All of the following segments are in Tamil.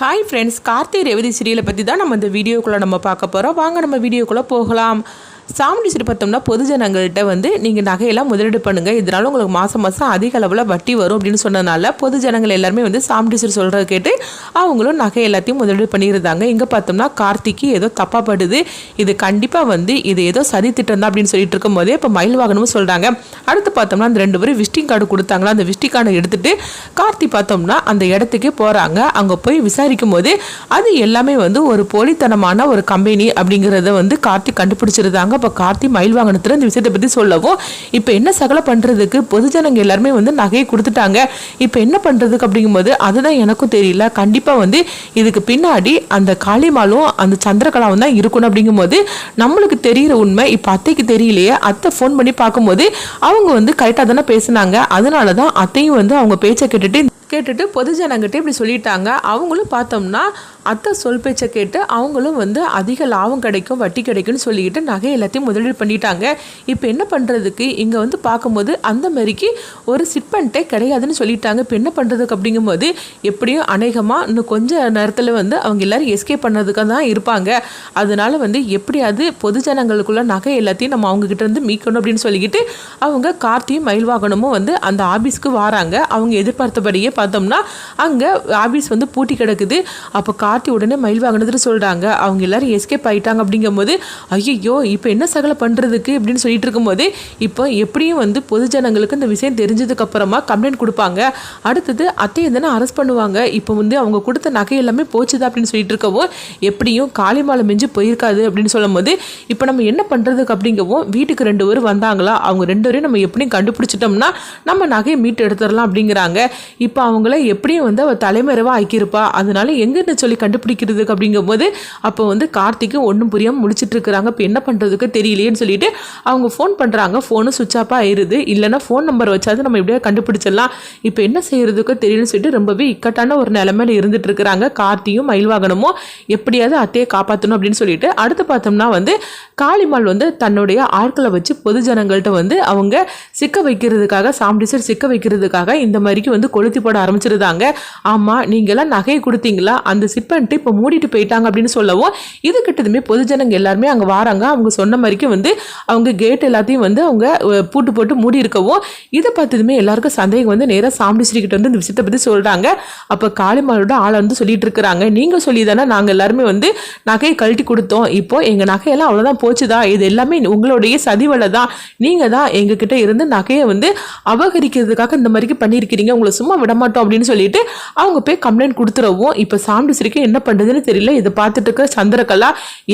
ஹாய் ஃப்ரெண்ட்ஸ் கார்த்தி ரேவதி சீரியலை பற்றி தான் நம்ம இந்த வீடியோக்குள்ளே நம்ம பார்க்க போகிறோம் வாங்க நம்ம வீடியோக்குள்ளே போகலாம். சாமுண்டி சீரி பார்த்தோம்னா பொதுஜனங்கள்கிட்ட வந்து நீங்கள் நகையெல்லாம் முதலீடு பண்ணுங்கள் இதனால உங்களுக்கு மாதம் மாதம் அதிக அளவில் வட்டி வரும் அப்படின்னு சொன்னதுனால பொதுஜனங்கள் எல்லாருமே வந்து சாமுண்டி சொல்கிறத கேட்டு அவங்களும் நகை எல்லாத்தையும் முதலீடு பண்ணியிருந்தாங்க. இங்கே பார்த்தோம்னா கார்த்திக்கு ஏதோ தப்பாப்படுது. இது கண்டிப்பாக வந்து இது ஏதோ சதி திட்டம் தான் அப்படின்னு சொல்லிட்டு இருக்கும்போதே இப்போ மயில் வாகனமும் சொல்கிறாங்க அடுத்து பார்த்தோம்னா அந்த ரெண்டு பேரும் விசிட்டிங் கார்டு கொடுத்தாங்களா? அந்த விசிட்டிங் கார்டை எடுத்துகிட்டு கார்த்தி பார்த்தோம்னா அந்த இடத்துக்கே போகிறாங்க அங்கே போய் விசாரிக்கும் போது அது எல்லாமே வந்து ஒரு போலித்தனமான ஒரு கம்பெனி அப்படிங்கிறத வந்து கார்த்தி கண்டுபிடிச்சிருந்தாங்க. அப்போ கார்த்தி மயில் வாகனத்தில் இந்த விஷயத்தை பற்றி சொல்லவும் இப்போ என்ன சகலை பண்ணுறதுக்கு பொதுஜனங்க எல்லாருமே வந்து நகையை கொடுத்துட்டாங்க. இப்போ என்ன பண்ணுறதுக்கு அப்படிங்கும்போது அதுதான் எனக்கும் தெரியல. கண்டிப்பாக வந்து இதுக்கு பின்னாடி அந்த காளிமாலும் அந்த சந்திரகலாவும் தான் இருக்கணும் அப்படிங்கும்போது நம்மளுக்கு தெரிகிற உண்மை இப்போ அத்தைக்கு தெரியலையே அத்தை ஃபோன் பண்ணி பார்க்கும்போது அவங்க வந்து கரெக்டாக தானே பேசுனாங்க. அதனால தான் அத்தையும் வந்து அவங்க பேச்சை கேட்டுட்டு கேட்டுட்டு பொதுஜனங்கிட்ட இப்படி சொல்லிட்டாங்க. அவங்களும் பார்த்தோம்னா அத்தை சொல் பேச்சை கேட்டு அவங்களும் வந்து அதிக லாபம் கிடைக்கும் வட்டி கிடைக்கும்னு சொல்லிக்கிட்டு நகை எல்லாத்தையும் முதலீடு பண்ணிட்டாங்க. இப்போ என்ன பண்ணுறதுக்கு இங்கே வந்து பார்க்கும்போது அந்த மாதிரிக்கு ஒரு சிட்பண்ட்டே கிடையாதுன்னு சொல்லிட்டாங்க. இப்போ என்ன பண்ணுறதுக்கு அப்படிங்கும்போது எப்படியும் அநேகமாக இன்னும் கொஞ்ச நேரத்தில் வந்து அவங்க எல்லோரும் எஸ்கேப் பண்ணதுக்காக தான் இருப்பாங்க. அதனால வந்து எப்படியாவது பொதுஜனங்களுக்குள்ள நகை எல்லாத்தையும் நம்ம அவங்க இருந்து மீட்கணும் அப்படின்னு சொல்லிக்கிட்டு அவங்க கார்த்தியும் மயில் வாகனமும் வந்து அந்த ஆபீஸ்க்கு வராங்க. அவங்க எதிர்பார்த்தபடியே பார்த்தோம்னா அங்கே ஆபீஸ் வந்து பூட்டி கிடக்குது. அப்போ கார் கார்த்தி உடனே மயில் வாங்கினதுன்னு சொல்கிறாங்க அவங்க எல்லாரும் எஸ்கேப் ஆகிட்டாங்க அப்படிங்கும்போது ஐயோ இப்போ என்ன சகல பண்ணுறதுக்கு அப்படின்னு சொல்லிட்டு இருக்கும்போது இப்போ எப்படியும் வந்து பொதுஜனங்களுக்கு இந்த விஷயம் தெரிஞ்சதுக்கப்புறமா கம்ப்ளைண்ட் கொடுப்பாங்க. அடுத்தது அத்தையை தானே அரெஸ்ட் பண்ணுவாங்க. இப்போ வந்து அவங்க கொடுத்த நகை எல்லாமே போச்சுதா அப்படின்னு சொல்லிட்டு இருக்கவும் எப்படியும் காளிமாலை மிஞ்சு போயிருக்காது அப்படின்னு சொல்லும்போது இப்போ நம்ம என்ன பண்ணுறதுக்கு அப்படிங்கவும் வீட்டுக்கு ரெண்டு பேரும் வந்தாங்களா? அவங்க ரெண்டு பேரையும் நம்ம எப்படியும் கண்டுபிடிச்சிட்டோம்னா நம்ம நகையை மீட்டு எடுத்துடலாம் அப்படிங்கிறாங்க. இப்போ அவங்கள எப்படியும் வந்து அவள் தலைமறைவாக ஆக்கியிருப்பா. அதனால எங்கன்னு சொல்லி கண்டுபிடிக்கிறதுக்கு அப்படிங்கும்போது அப்போ வந்து கார்த்திக்கு ஒன்றும் புரியாமல் முடிச்சிட்ருக்குறாங்க இப்போ என்ன பண்ணுறதுக்கு தெரியலையேன்னு சொல்லிட்டு அவங்க ஃபோன் பண்ணுறாங்க ஃபோனு சுவிச் ஆஃபாக ஆயிடுது இல்லைன்னா ஃபோன் நம்பர் வச்சாது நம்ம எப்படியா கண்டுபிடிச்சிடலாம். இப்போ என்ன செய்கிறதுக்கு தெரியலன்னு சொல்லிட்டு ரொம்பவே இக்கட்டான ஒரு நிலமையில இருந்துட்டு இருக்கிறாங்க கார்த்தியும் மயில்வாகனமும் எப்படியாவது அத்தையை காப்பாற்றணும் அப்படின்னு சொல்லிட்டு அடுத்து பார்த்தோம்னா வந்து காளிமால் வந்து தன்னுடைய ஆட்களை வச்சு பொது ஜனங்கள்கிட்ட வந்து அவங்க சிக்க வைக்கிறதுக்காக சாம்பிடிசர் சிக்க வைக்கிறதுக்காக இந்த மாதிரிக்கு வந்து கொளுத்தி போட ஆரம்பிச்சிருந்தாங்க. ஆமாம் நீங்களாம் நகையை கொடுத்தீங்களா? அந்த பண்ணிட்டு இப்போ மூடிட்டு போயிட்டாங்க அப்படின்னு சொல்லவும் இது கிட்டதுமே பொதுஜனங்க எல்லாருமே அங்கே வராங்க. அவங்க சொன்ன மாதிரிக்கு வந்து அவங்க கேட் எல்லாத்தையும் வந்து அவங்க பூட்டு போட்டு மூடி இருக்கவும் இதை பார்த்ததுமே எல்லாருக்கும் சந்தேகம் வந்து நேராக சாமி ஸ்ரீகிட்ட வந்து இந்த விஷயத்தை பற்றி சொல்கிறாங்க அப்போ காளிமாரோட ஆளை வந்து சொல்லிட்டு இருக்கிறாங்க. நீங்கள் சொல்லி தானே நாங்கள் எல்லாருமே வந்து நகையை கழட்டி கொடுத்தோம். இப்போ எங்கள் நகையெல்லாம் அவ்வளோதான் போச்சுதா? இது எல்லாமே உங்களுடைய சதிவலை தான் நீங்கள் தான் எங்ககிட்ட இருந்து நகையை வந்து அபகரிக்கிறதுக்காக இந்த மாதிரிக்கு பண்ணியிருக்கிறீங்க. உங்களை சும்மா விட மாட்டோம் அப்படின்னு சொல்லிட்டு அவங்க போய் கம்ப்ளைண்ட் கொடுத்துறவும் இப்போ சாம்பிடிஸ்ரீக்கு என்ன பண்ணுறதுன்னு தெரியல. இதை பார்த்துட்டு இருக்க சந்திரகலா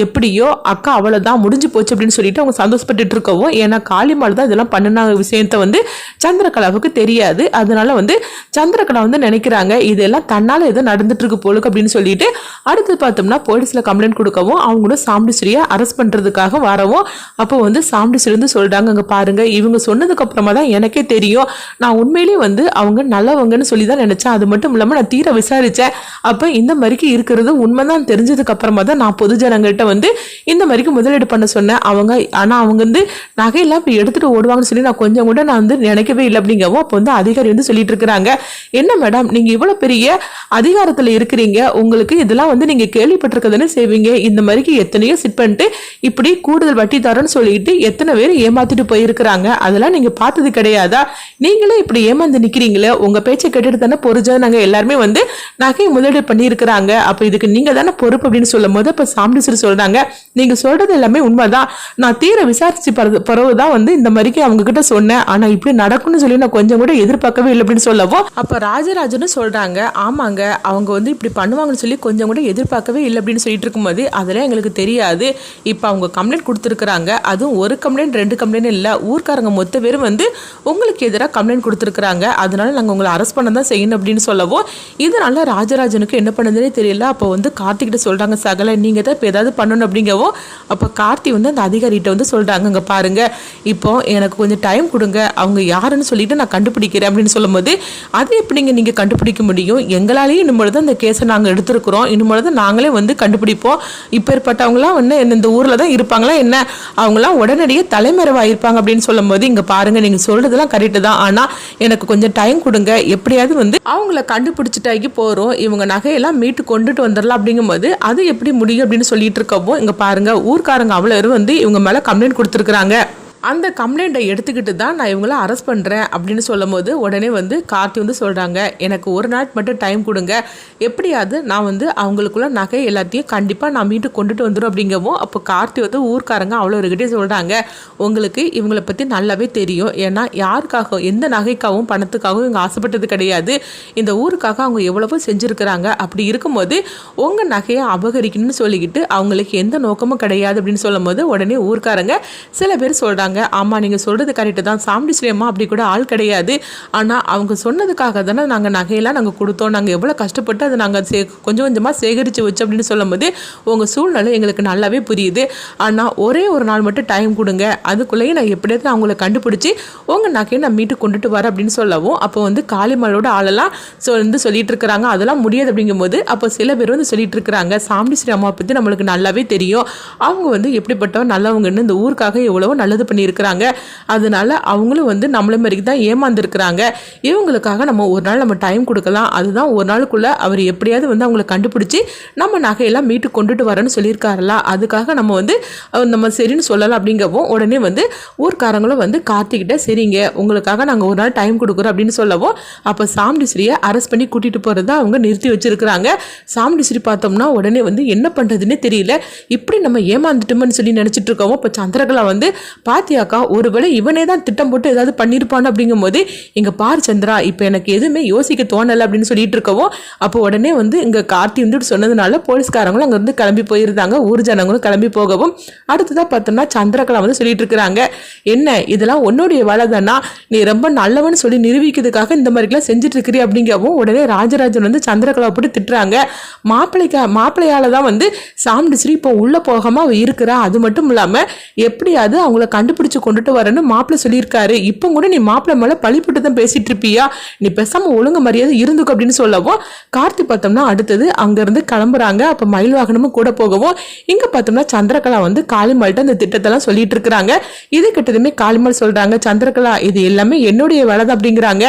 எப்படியோ அக்கா அவ்வளோதான் முடிஞ்சு போச்சு அப்படின்னு சொல்லிட்டு அவங்க சந்தோஷப்பட்டுட்டு இருக்கவும் ஏன்னா காளிமால் தான் இதெல்லாம் பண்ணின விஷயத்த வந்து சந்திரகலாவுக்கு தெரியாது. அதனால வந்து சந்திரகலா வந்து நினைக்கிறாங்க இதெல்லாம் தன்னால் ஏதோ நடந்துட்டு இருக்கு போலுக்கு அப்படின்னு சொல்லிட்டு அடுத்து பார்த்தோம்னா போலீஸில் கம்ப்ளைண்ட் கொடுக்கவும் அவங்களும் சாம்பிடிஸ்ரீயை அரெஸ்ட் பண்ணுறதுக்காக வரவும் அப்போ வந்து சாம்பிடிஸ்ரீ வந்து சொல்கிறாங்க அங்கே பாருங்கள் இவங்க சொன்னதுக்கு அப்புறமா தான் எனக்கே தெரியும். நான் உண்மையிலேயே வந்து அவங்க நல்லவங்கன்னு சொல்லி தான் நினச்சேன். அது மட்டும் இல்லாமல் நான் தீர விசாரித்தேன் அப்போ இந்த மாதிரிக்கு இருக்கிறது. உண்மைதான் தெரிஞ்சதுக்கு அப்புறமா தான் நான் பொதுஜனங்கள்கிட்ட வந்து இந்த மாதிரிக்கு முதலீடு பண்ண சொன்னேன். அவங்க ஆனால் அவங்க வந்து நகையெல்லாம் இப்போ எடுத்துகிட்டு ஓடுவாங்கன்னு சொல்லி நான் கொஞ்சம் கூட நான் வந்து நினைக்கவே இல்லை அப்படிங்கவும் அப்போ வந்து அதிகாரி வந்து சொல்லிட்டு இருக்கிறாங்க. என்ன மேடம் நீங்கள் இவ்வளோ பெரிய அதிகாரத்தில் இருக்கிறீங்க. உங்களுக்கு இதெல்லாம் வந்து நீங்கள் கேள்விப்பட்டிருக்கதானே செய்வீங்க? இந்த மாதிரிக்கு எத்தனையோ சிட் பண்ணிட்டு இப்படி கூடுதல் வட்டி தரோன்னு சொல்லிட்டு எத்தனை பேர் ஏமாத்திட்டு போயிருக்கிறாங்க. அதெல்லாம் நீங்கள் பார்த்தது கிடையாதா? நீங்களே இப்படி ஏமாந்து நிற்கிறீங்களே உங்கள் பேச்சை கேட்டுட்டு தானே பொறிஞ்சா நாங்கள் எல்லாருமே வந்து நகை முதலீடு பண்ணியிருக்கிறாங்க. அப்போ இதுக்கு நீங்கள் தானே பொறுப்பு அப்படின்னு சொல்லும் போது இப்போ சாம்பிடிசர் சொல்கிறாங்க நீங்கள் சொல்கிறது எல்லாமே உண்மைதான். நான் தீர விசாரிச்சு பிறகு பிறகு தான் வந்து இந்த மாதிரிக்கு அவங்க கிட்ட சொன்னேன். ஆனால் இப்படி நடக்கும்னு சொல்லி நான் கொஞ்சம் கூட எதிர்பார்க்கவே இல்லை அப்படின்னு சொல்லவும் அப்போ ராஜராஜனும் சொல்கிறாங்க ஆமாங்க அவங்க வந்து இப்படி பண்ணுவாங்கன்னு சொல்லி கொஞ்சம் கூட எதிர்பார்க்கவே இல்லை அப்படின்னு சொல்லிட்டு இருக்கும்போது அதெல்லாம் எங்களுக்கு தெரியாது. இப்போ அவங்க கம்ப்ளைண்ட் கொடுத்துருக்குறாங்க. அதுவும் ஒரு கம்ப்ளைண்ட் ரெண்டு கம்ப்ளைண்ட் இல்லை. ஊர்க்காரங்க மொத்த பேரும் வந்து உங்களுக்கு எதிராக கம்ப்ளைண்ட் கொடுத்துருக்குறாங்க. அதனால நாங்கள் உங்களை அரெஸ்ட் பண்ண தான் செய்யணும் அப்படின்னு சொல்லவும் இதனால ராஜராஜனுக்கு என்ன பண்ணதுன்னே தெரியல. அப்போ வந்து கார்த்திகிட்ட சொல்கிறாங்க சகல நீங்கள் தான் இப்போ ஏதாவது பண்ணணும் அப்படிங்கவும் அப்போ கார்த்தி வந்து அந்த அதிகாரிகிட்ட வந்து சொல்கிறாங்க இங்கே பாருங்க இப்போ எனக்கு கொஞ்சம் டைம் கொடுங்க அவங்க யாருன்னு சொல்லிட்டு நான் கண்டுபிடிக்கிறேன் அப்படின்னு சொல்லும்போது அது எப்படிங்க நீங்கள் கண்டுபிடிக்க முடியும்? எங்களாலேயும் இனிமேல் தான் இந்த கேஸை நாங்கள் எடுத்திருக்கிறோம். இனிமேல் சொல்லும்போது நாங்களே வந்து கண்டுபிடிப்போம். இப்பேற்பட்டவங்களாம் வந்து என்ன இந்த ஊரில் தான் இருப்பாங்களா என்ன? அவங்களாம் உடனடியே தலைமறைவாக இருப்பாங்க அப்படின்னு சொல்லும்போது இங்கே பாருங்கள் நீங்கள் சொல்கிறதுலாம் கரெக்டு தான். ஆனால் எனக்கு கொஞ்சம் டைம் கொடுங்க. எப்படியாவது வந்து அவங்கள கண்டுபிடிச்சிட்டாக்கி போகிறோம் இவங்க நகையெல்லாம் மீட்டு கொண்டு கொண்டுட்டு வந்துடலாம் அப்படிங்கும்போது அது எப்படி முடியும் அப்படின்னு சொல்லிட்டு இருக்கப்போ இங்கே பாருங்கள் ஊர்க்காரங்க அவ்வளோ வந்து இவங்க மேலே கம்ப்ளைண்ட் கொடுத்துருக்குறாங்க. அந்த கம்ப்ளைண்ட்டை எடுத்துக்கிட்டு தான் நான் இவங்கள அரெஸ்ட் பண்ணுறேன் அப்படின்னு சொல்லும் போது உடனே வந்து கார்த்தி வந்து சொல்கிறாங்க எனக்கு ஒரு நாள் மட்டும் டைம் கொடுங்க. எப்படியாவது நான் வந்து அவங்களுக்குள்ள நகை எல்லாத்தையும் கண்டிப்பாக நான் மீட்டு கொண்டுட்டு வந்துடும் அப்படிங்கவும் அப்போ கார்த்தி வந்து ஊர்க்காரங்க அவ்வளோ ஒருகிட்டே சொல்கிறாங்க உங்களுக்கு இவங்களை பற்றி நல்லாவே தெரியும். ஏன்னா யாருக்காக எந்த நகைக்காகவும் பணத்துக்காகவும் இவங்க ஆசைப்பட்டது கிடையாது. இந்த ஊருக்காக அவங்க எவ்வளவோ செஞ்சுருக்கிறாங்க. அப்படி இருக்கும்போது உங்கள் நகையை அபகரிக்கணும்னு சொல்லிக்கிட்டு அவங்களுக்கு எந்த நோக்கமும் கிடையாது அப்படின்னு சொல்லும்போது உடனே ஊர்க்காரங்க சில பேர் சொல்கிறாங்க சொல்கிறாங்க ஆமாம் நீங்கள் சொல்கிறது கரெக்டு தான். சாமுண்டி ஸ்ரீயம்மா அப்படி கூட ஆள் கிடையாது. ஆனால் அவங்க சொன்னதுக்காக தானே நாங்கள் நகையெல்லாம் நாங்கள் கொடுத்தோம். நாங்கள் எவ்வளோ கஷ்டப்பட்டு அதை நாங்கள் சே கொஞ்சம் கொஞ்சமாக சேகரித்து வச்சு அப்படின்னு சொல்லும்போது உங்கள் சூழ்நிலை எங்களுக்கு நல்லாவே புரியுது. ஆனால் ஒரே ஒரு நாள் மட்டும் டைம் கொடுங்க. அதுக்குள்ளேயே நான் எப்படியாவது அவங்கள கண்டுபிடிச்சி உங்கள் நகையை நான் மீட்டு கொண்டுட்டு வரேன் அப்படின்னு சொல்லவும் அப்போ வந்து காளிமலோட ஆளெல்லாம் சொ வந்து சொல்லிட்டு இருக்கிறாங்க. அதெல்லாம் முடியாது அப்படிங்கும்போது அப்போ சில பேர் வந்து சொல்லிட்டு இருக்கிறாங்க சாமி ஸ்ரீ அம்மா பற்றி நம்மளுக்கு நல்லாவே தெரியும். அவங்க வந்து எப்படிப்பட்டவன் நல்லவங்கன்னு இந்த ஊருக்காக எவ்வளவோ நல்லது பண்ணி இருக்கிறாங்க அதனால அவங்களும் வந்து நம்மள மாதிரி தான் ஏமாந்துருக்குறாங்க. இவங்களுக்காக நம்ம ஒரு நாள் நம்ம டைம் கொடுக்கலாம். அதுதான் ஒரு நாளுக்குள்ளே அவர் எப்படியாவது வந்து அவங்களை கண்டுபிடிச்சி நம்ம நகையெல்லாம் மீட்டு கொண்டுட்டு வரேன்னு சொல்லியிருக்காருல அதுக்காக நம்ம வந்து நம்ம சரின்னு சொல்லலாம் அப்படிங்கவும் உடனே வந்து ஊர்க்காரங்களும் வந்து கார்த்திக்கிட்ட சரிங்க உங்களுக்காக நாங்கள் ஒரு நாள் டைம் கொடுக்குறோம் அப்படின்னு சொல்லவும் அப்போ சாம்டிஸ்ரீயை அரெஸ்ட் பண்ணி கூட்டிகிட்டு போகிறத அவங்க நிறுத்தி வச்சுருக்கிறாங்க. சாம்டிஸ்ரி பார்த்தோம்னா உடனே வந்து என்ன பண்ணுறதுன்னே தெரியல. இப்படி நம்ம ஏமாந்துட்டோம்னு சொல்லி நினச்சிட்டு இருக்கோம் இப்போ சந்திரகலா வந்து பார்த்து பாத்தியாக்கா ஒருவேளை இவனே தான் திட்டம் போட்டு ஏதாவது பண்ணியிருப்பான் அப்படிங்கும் போது இங்கே பார் சந்திரா இப்போ எனக்கு எதுவுமே யோசிக்க தோணலை அப்படின்னு சொல்லிட்டு இருக்கவும் அப்போ உடனே வந்து இங்கே கார்த்தி வந்து சொன்னதுனால போலீஸ்காரங்களும் அங்கே வந்து கிளம்பி போயிருந்தாங்க. ஊர் ஜனங்களும் கிளம்பி போகவும் அடுத்ததான் பார்த்தோம்னா சந்திரகலா வந்து சொல்லிட்டு இருக்கிறாங்க. என்ன இதெல்லாம் உன்னுடைய வேலை தானா நீ ரொம்ப நல்லவன் சொல்லி நிரூபிக்கிறதுக்காக இந்த மாதிரிலாம் செஞ்சுட்டு இருக்கிறீ அப்படிங்கவும் உடனே ராஜராஜன் வந்து சந்திரகலா போட்டு திட்டுறாங்க. மாப்பிள்ளைக்கா மாப்பிள்ளையால தான் வந்து சாமிடிச்சிரி இப்போ உள்ளே போகாம அவள் இருக்கிறா. அது மட்டும் இல்லாமல் எப்படியாவது அவங்கள கண்டு கண்டுபிடிச்சு பிடிச்சி கொண்டுட்டு வரேன்னு மாப்பிள்ள சொல்லியிருக்காரு. இப்போ கூட நீ மாப்பிள்ள மேலே பழிப்பட்டு தான் பேசிட்டு இருப்பியா நீ பேசாம ஒழுங்கு மரியாதை இருந்துக்கு அப்படின்னு சொல்லவும் கார்த்தி பார்த்தோம்னா அடுத்தது அங்கேருந்து கிளம்புறாங்க. அப்போ மயில் வாகனமும் கூட போகவும் இங்கே பார்த்தோம்னா சந்திரகலா வந்து காளிமல்கிட்ட அந்த திட்டத்தெல்லாம் சொல்லிட்டு இருக்கிறாங்க இது கிட்டதுமே காளிமல் சொல்கிறாங்க சந்திரகலா இது எல்லாமே என்னுடைய வேலை தான் அப்படிங்கிறாங்க.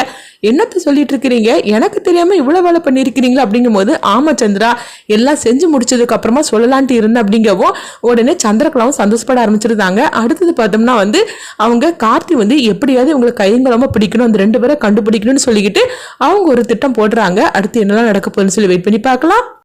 என்னத்தை சொல்லிட்டு இருக்கிறீங்க எனக்கு தெரியாம இவ்வளவு வேலை பண்ணிருக்கிறீங்களா அப்படிங்கும் போது ஆமா சந்திரா எல்லாம் செஞ்சு முடிச்சதுக்கு அப்புறமா சொல்லலான்ட்டு இருந்தேன் அப்படிங்கவும் உடனே சந்திரகலாவும் சந்தோஷப்பட ஆரம்பிச்சிருந்தாங்க. அடுத்தது பார்த்தோம்னா வந்து அவங்க கார்த்தி வந்து எப்படியாவது இவங்களை கையங்குளமா பிடிக்கணும் அந்த ரெண்டு பேரை கண்டுபிடிக்கணும்னு சொல்லிக்கிட்டு அவங்க ஒரு திட்டம் போடுறாங்க. அடுத்து என்னெல்லாம் நடக்க போகுதுன்னு சொல்லி வெயிட் பண்ணி பார்க்கலாம்.